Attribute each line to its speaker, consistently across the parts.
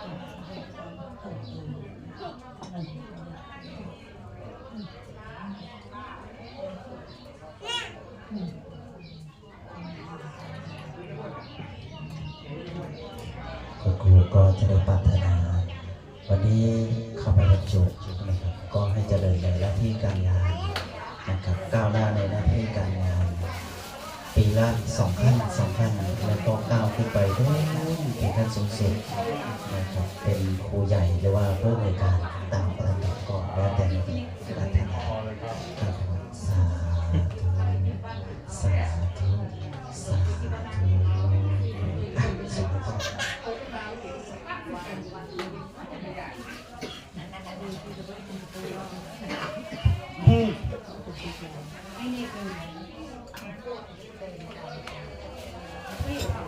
Speaker 1: ครูก็จะได้ปรารถนา วันนี้เข้าไปบรรจุนะครับก็ให้เจริญในหน้าที่การงานนะครับก้าวหน้าในหน้าที่การงาน ปีละสองขั้นสองขั้นแล้วก็ก้า ขึ้นไปเรื่อยถึงขั้นสูงสุดนะครับเป็นครูใหญ่หรือว่าผู้ในการตามประดับก่อนแล้วแต่ปรารถนาครับสาธุสาธุสาธุอะสาธุ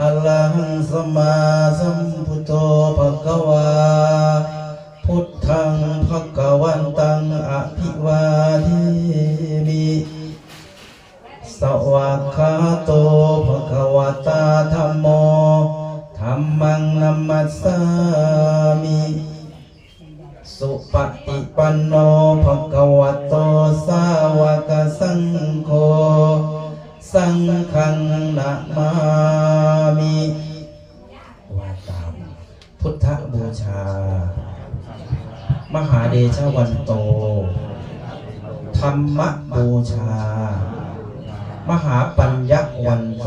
Speaker 1: อะลังสมมาสัมพุทโธภะคะวา สังนะมามิว่าตามพุทธบูชา มหาเดชวันโต ธรรมบูชา มหาปัญญวันโต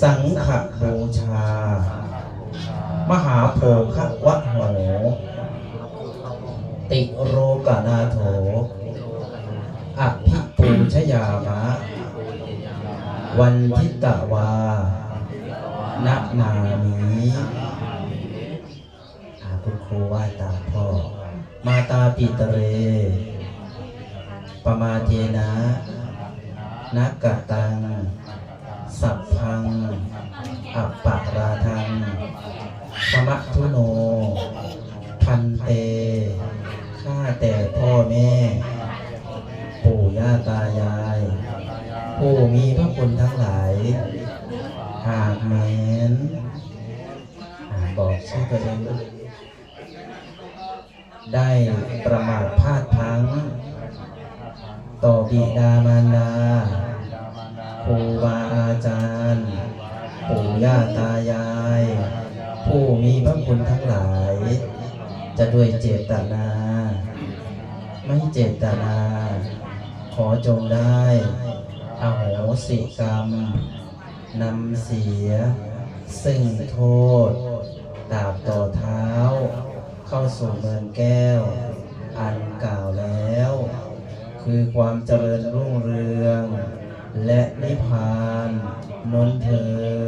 Speaker 1: สังฆบูชา มหาโภควะโหติโรกนาโถอภิปูชยามะ วันทิตวานะนามิอาคุณครูไหว่าตาพ่อ มาตาปิตเร ปมาเทนะนักกะตัง สัพพัง อัปปะราทังสมะทุโน พันเต ข้าแต่พ่อแม่ ปู่ย่าตายาย ผู้มีพระคุณทั้งหลาย หากแม้นบอกชื่อตัวเองด้วยได้ประมาทพลาดพลั้ง ต่อบิดามารดาครูบาอาจารย์ปู่ย่าตายาย ผู้มีพระคุณทั้งหลาย จะด้วยเจตนา ไม่เจตนา ขอจงได้ สิกรรมนำเสีย ซึ่งโทษดาบต่อเท้า เข้าสู่เมืองแก้ว อันกล่าวแล้ว คือความเจริญรุ่งเรือง และนิพพานนนเธอ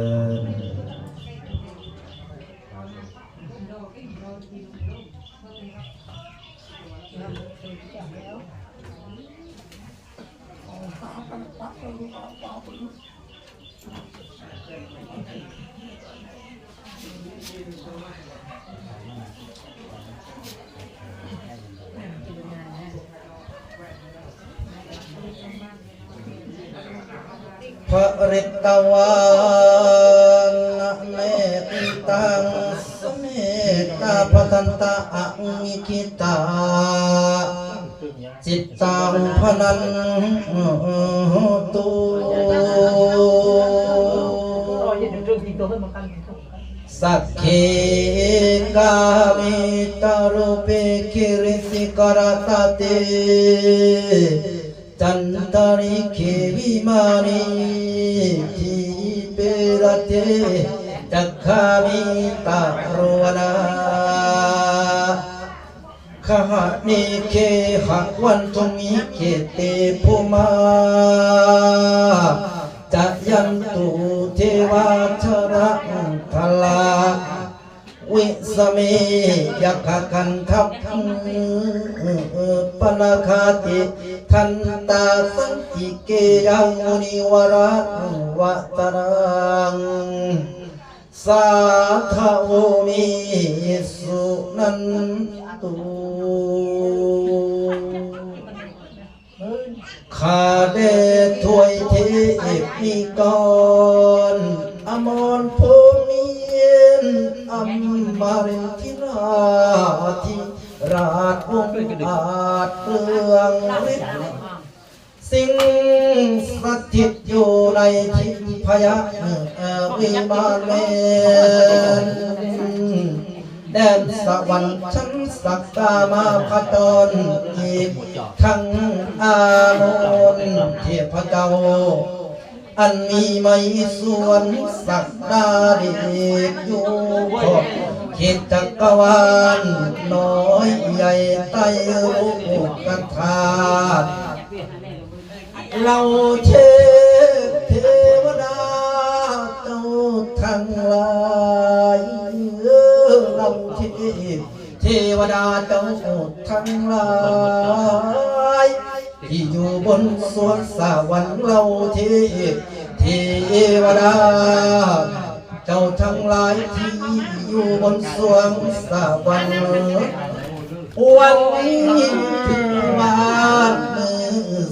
Speaker 1: พระฤทธวานเมตตังสเมตตาปทันตาอังิกิตา จิตตังพนันตุสักเคกามิตารุเปคิริสิกรตเตจันตาริเควิมานิทีเปรเตจักขามิตาโรนาข หะนิเคหะวันทุมิเคเตภูมาจะยันตุเทวาชระทลา วิสเมยกกันทัพปนาคาติทันตาสังติเกยังมุนิวรังวัตรังสาธโอมิสุนัน ตุข้าเดถวยเทพีกรอมรภูมิเย็นอัมมารินทิราธิราชวงศ์อาจเปลืองฤทธิ์สิ่งสถิตอยู่ในทิพยะวิมานเวนแดนสวรรค์ชั้น สักกามาพจรอีกทั้งอามนเทพเจ้า อันมีไม่ส่วนสักดาดีอยู่ขอบเขตจักรวาลน้อยใหญ่ไต้รู้กันทาเราเทพเทวดาเจ้าทั้งหลายเออเราเท เทวดาเจ้าทั้งหลายที่อยู่บนสวนสวรรค์เราเทพเทวดา เจ้าทั้งหลายที่อยู่บนสวงสวรรค์วันนี้ถึงวันมือ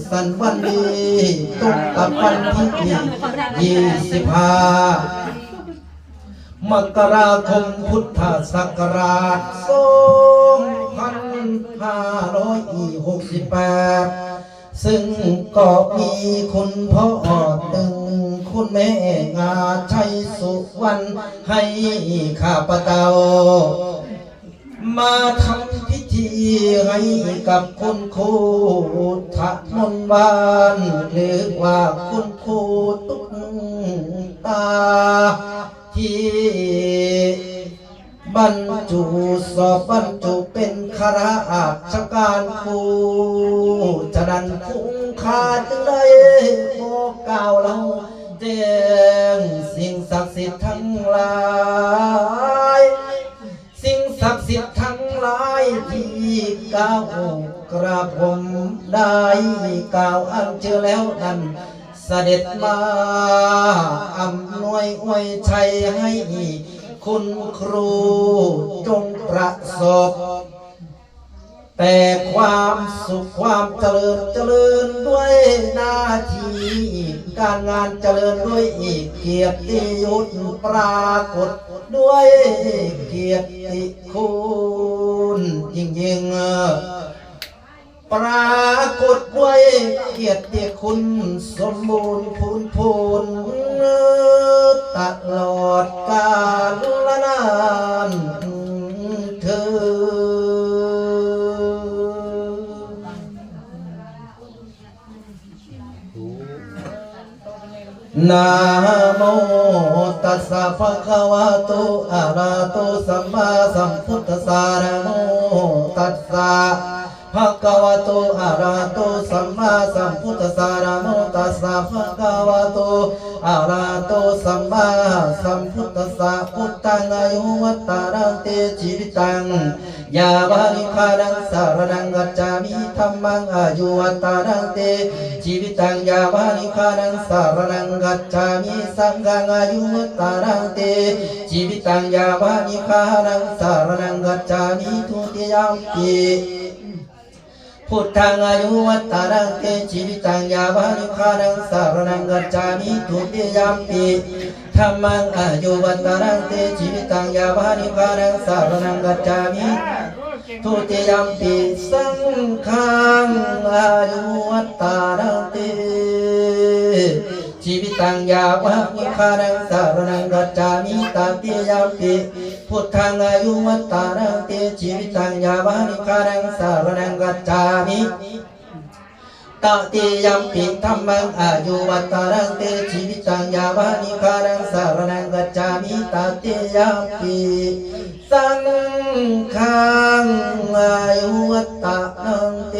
Speaker 1: สันวันดีตกกับวันที่ยี่สิบห้า มกราคมพุทธศักราชสองพันห้าร้อยหกสิบแปดซึ่งก็มีคุณพ่อหนึ่งคุณแม่งาชัยสุวรรณให้ข้าพเจ้ามาทำพิธีให้กับคุณครูทักมนบานหรือว่าคุณครูตุ๊กตา ที่บรรจุสอบบรรจุเป็นคาราชการครูจะดันคุ้งคาจึงได้บอกกล่าวเราแจ้งสิ่งศักดิ์สิทธิ์ทั้งหลาย สิ่งศักดิ์สิทธิ์ทั้งหลายที่กล่าวกระผมได้กล่าวอันเจอแล้วนั้น สด็จมาอำนวยอวยชัยให้คุณครูจงประสบ แต่ความสุขความเจริญเจริญด้วยหน้าที่การงานเจริญด้วยอีกเกียรติยศปรากฏด้วยเกียรติคุณยิ่งยิ่ง ปรากฏด้วยเกียรติคุณสมบูรณ์พูนพูนตลอดกาลนานเธอนะโมตัสสะภะคะวะโตอะระหะโตสัมมาสัมพุทธัสสะนะโมตัสสะ ภะคะวะโตอะระหะโตสัมมาสัมพุทธัสสะนะโมตัสสะภะคะวะโตอะระหะโตสัมมาสัมพุทธัสสะพุทธังอายุวัตตารังเตชีวิตังยาวานิคานังสารนังกัจจามิธรรมังอายุวัตตานังเตชีวิตังยาวานิคานังสารนังกัจจามิสังฆังอายุวัตตานังเตชีวิตังยาวานิคานังสารนังกัจจามิทุติยามปี พุทธังอายุวัตตานังเตชีวิตังยาวานิคานังสารนังกัจจามิทุติยามปีธรรมังอายุวัตตานังเตชีวิตังยาวานิคานังสารนังกัจจามิทุติยามปีสังฆังอายุวัตตานังเตชีวิตังยาวะนิคานังสารนังกัจจามิตติยามปี พุทธังอายุวัตตานังเตชีวิตังยาวะนิคานังสารนังกัจจามิตติยัมปิธรรมังอายุวัตตารังเตชีวิตังยาวานิคารังสารนังกัจจามิตติยัมปิสังฆังอายุวัตตารังเต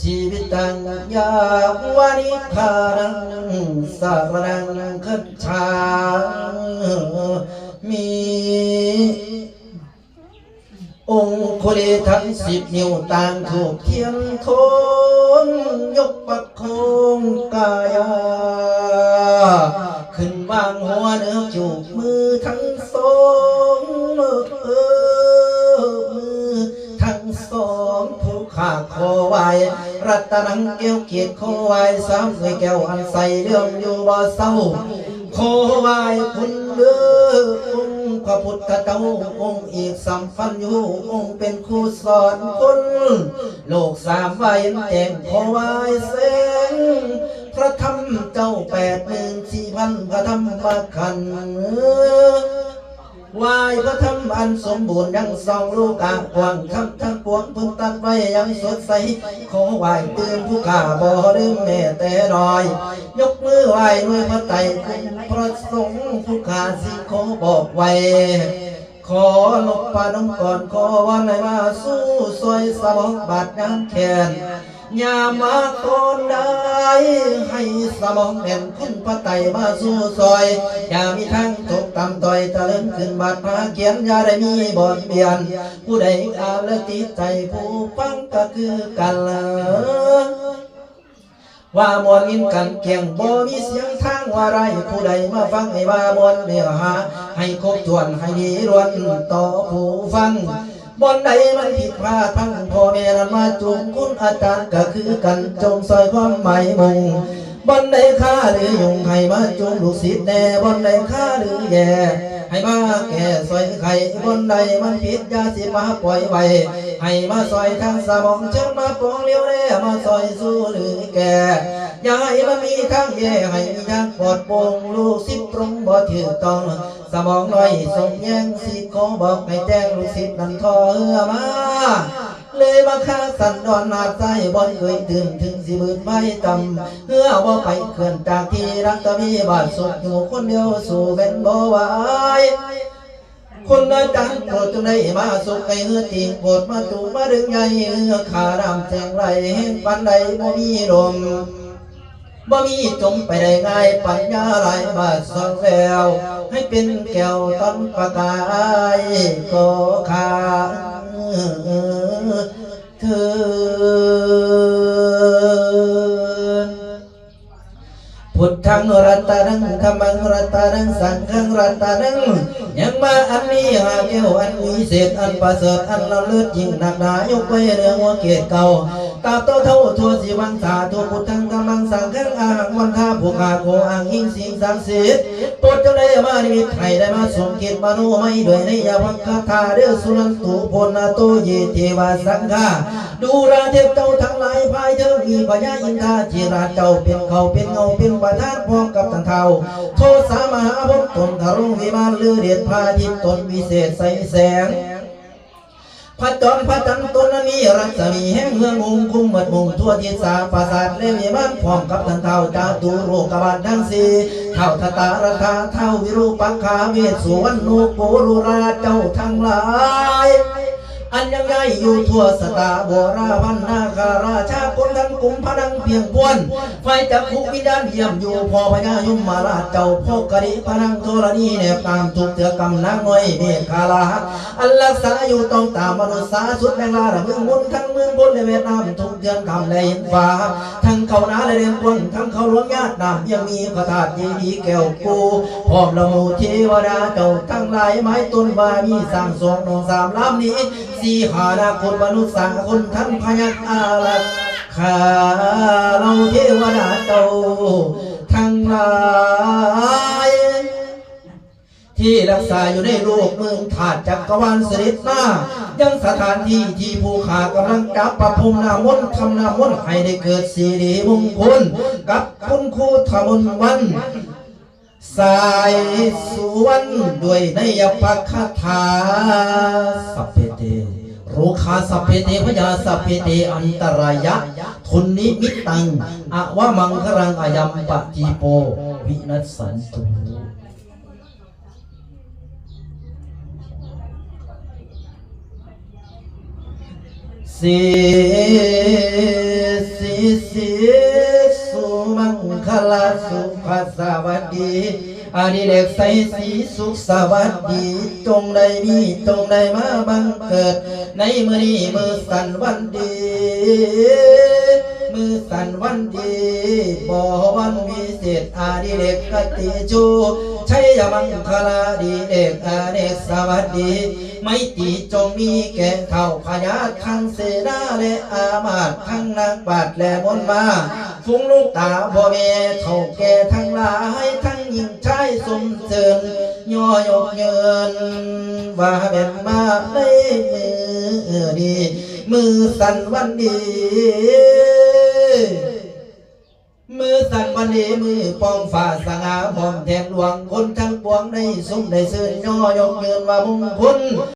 Speaker 1: ชีวิตังยาวานิคารังสารนังคัจฉา ค์คุลีทั้งสิบนิ้วต่างถูกเทียนโคนยกปักโคงกายาขึ้นวางหัวเนื้อจูบมือทั้งสองมือมือทั้งสองผู้ขาคอไหวรัตนังเกี้ยวเกียรติคอไหวสามเคยแก้วอันใสเรื่องอยู่บ่เศร้าขอไหวคุณเด้อ พระพุทธเจ้าองค์อีกสัมพันอยู่องค์เป็นครูสอนคนโลกสามใบแจ้งขอไหวแสงพระธรรมเจ้าแปดหมื่นสี่พันพระธรรมมาคัน วายพระธรรมอันสมบูรณ์ยังสองลูกกากวางคำทั้งปวงพึงตัดไว้ยังสดใส ขอไหวตื่นผู้ข้าบ่ลืมแม่แต่น้อย ยกมือไหวด้วยพระไตรคุณพระสงฆ์ผู้ข้าสิขอบอกไว้ ขอลบปาน้องก่อนขอวันไหนมาสู้ซอยสมองบาดน้ำแขน ย่ามาก่อนได้ให้สมองแน่นขึ้นพระไตมาสู้ซอยอย่ามีทางตกต่ำต่อยตะเลินขึ้นบาดพาเขียนอย่าได้มีบ่อนเบียน ผู้ใดอ่านและติดใจผู้ฟังก็คือกันละว่ามวลอินกันเกียงบ่มีเสียงทางว่าไรผู้ใดมาฟังให้ว่ามวลเนื้อหาให้ครบถ้วนให้ดีรวนต่อผู้ฟัง บนใดมันผิดพลาดพังพ่อแม่นั้นมาจูงคุณอาจารย์ก็คือกันจงซอยความหมายมุงบนใดค่าหรือยุงให้มาจูงลูกศิษย์แน่บนใดค่าหรือแย่ให้มาแก่ซอยไข่บนใดมันผิดยาสิมาปล่อยไว้ให้มาซอยทางสมองเชิญมาปองเลี้ยวแน่มาซอยสู้หรือแก่ ยาให้มันมีทางแย่ให้มีทางปอดโป่งลูกศิษย์ปรุงบ่ถือต้อง สมองน้อยส่งแย่งสิขอบอกให้แจ้งลูกศิษย์นั้นทอเหือมาเลยมาฆ่าสันดอนนาใจบอนเคยตื่นถึงสิบืนไม่จำเพื่อว่าไปเขื่อนจากที่รักตะมีบาดสุดอยู่คนเดียวสู่เป็นบ่ไหวคนอาจารย์โปรดจงได้มาสุขไก่เฮือตีโปรดมาจูงมาดึงใหญ่เฮือขาดำแจงไรแห่งปันใดบ่มีลม บ่มีจมไปได้ง่ายปัญญาไหลบาดสองแล้วให้เป็นแก้วต้นประกายก็ขาเธอพุทธังรัตนังธรรมังรัตนังสังฆังรัตนังยังมาอันนี้หาเกี่ยวอันวิเศษอันประเสริฐอันละเลิศยิ่งหนักหนายกไว้เรื่องว่าเกียรติเก่า ตาโตเท่าทัวสีวันสาธุพุทธังธรรมังสังฆังอาหังวันท่าผู้ขาโกอังหิงสิงสังสิทธิ์ปรดเจ้าได้มานิมิตให้ได้มาสมเกียรติมานุไม่ด้วยในยาวังคาถาเดือสุนันตุพลนาโตเยเทวาสังฆาดูราเทพเจ้าทั้งหลายภายเธอมีปัญญาอินทาจีราเจ้าเป็นเขาเป็นเงาเป็นประธานพร้อมกับทันเทาโทษสามหาภพตนทารุงวิมานลือเดียดพาทิตตนวิเศษใสแสง พระจอมพระจันตนนี้รัศมีแห่งเมืององคุ้มหมดมุงทั่วทิศสามปราสาทเละวิมานพร้อมกับทันเทาจาตุโรกบาลทั้งสี่เท่าทตาราธาเท่าวิรูปังคาเวสสุวรรณูปุรุราเจ้าทั้งหลาย อันยังไงอยู่ทั่วสตาโบราพันนาคาราชาคนทั้งกลุ่มพนังเพียงพวนไฟจักขุวิญญาณเยี่ยมอยู่พอพญายมมาราชเจ้าพ่อกะดิพนังโทรณีแนบตามทุกเถือกำนางน้อยเมฆาลาอันรักษาอยู่ต้องตามมนุษย์สาสุดแรงลาระเมืองบนทั้งเมืองบนในเวียดนามทุกเดือนคำในหินฟ้าทั้งเขานาและเรียนกวงทั้งเขาหลวงญาตินามยังมีพระธาตุเจดีแก้วกูพร้อมละหมูเทวดาเจ้าทั้งหลายไม้ต้นว่ามีสร้างสองนองสามลำนี้สีหานาคนมนุษย์สังคนท่านพยักอาลักขาเราเทวดาเจ้าทั้งหลายที่รักษาอยู่ในโลกเมืองถาดจักรวาลเสด็จมายังสถานที่ที่ผู้ขากำลังจับประพรมนามนทำนามนให้ได้เกิดสีริมงคลกับคุณครูธรรมวันสายสวรรณด้วยนยปักคาถาสัพเพเต รคาสัพเพเตพยาสัพเพเตอันตรายะ ทุนนิมิตตังอวะมังครังอายัมปะจีโป วินัสสันตุสีสีสีสุมังคลาสุภาสวัสดีอาดิเด็กใสสีสุขสวัสดี จงได้มีจงได้มาบังเกิด ในมือนี้มือสันวันดี มือสันวันดีบ่วันวิเศษอาดิเด็กกติจูชัยมังคลาดีเด็กอาเด็กสวัสดีไม่ตีจงมีแก่เท่าพญาทั้งเสนาและอามาตทั้งนางบาดและมนมา ฟุ้งลูกตาพ่อแม่เท่าแก่ทั้งหลายทั้งหญิงชายสมเสริญย่อยกเยินว่าเป็นมาในมือดี มือสั่นวันดี มือสั่นวันดีมือปองฝ่าสงาพร้อมแทนหลวงคนทั้งปวงในสมได้ซื่นย่อยกเยินว่ามงคล